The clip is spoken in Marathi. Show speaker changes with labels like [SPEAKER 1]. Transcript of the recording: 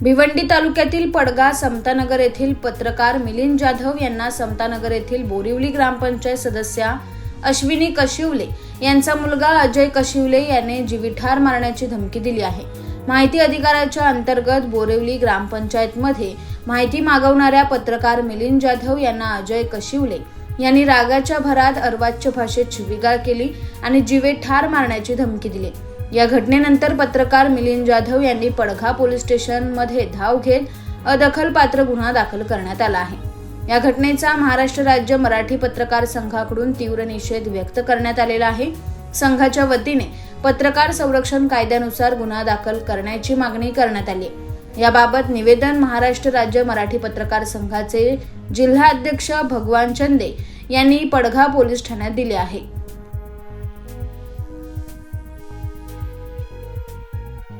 [SPEAKER 1] भिवंडी तालुक्यातील पडगा समतानगर येथील पत्रकार मिलिंद जाधव यांना समतानगर येथील बोरिवली ग्रामपंचायत सदस्या अश्विनी कशिवले यांचा मुलगा अजय कशिवले याने जीविठार मारण्याची धमकी दिली आहे. माहिती अधिकाराच्या अंतर्गत बोरिवली ग्रामपंचायतमध्ये माहिती मागवणाऱ्या पत्रकार मिलिंद जाधव यांना अजय कशिवले यांनी रागाच्या भरात अर्वाच्य भाषेत शिवीगाळ केली आणि जीवे ठार मारण्याची धमकी दिली. या घटनेनंतर पत्रकार मिलिंद जाधव यांनी पडघा पोलीस स्टेशनमध्ये धाव घेत अदखलपात्र गुन्हा दाखल करण्यात आला आहे. या घटनेचा महाराष्ट्र राज्य मराठी पत्रकार संघाकडून तीव्र निषेध व्यक्त करण्यात आलेला आहे. संघाच्या वतीने पत्रकार संरक्षण कायद्यानुसार गुन्हा दाखल करण्याची मागणी करण्यात आली याबाबत निवेदन महाराष्ट्र राज्य मराठी पत्रकार संघाचे जिल्हा अध्यक्ष भगवान चंदे यांनी पडघा पोलीस ठाण्यात दिले आहे.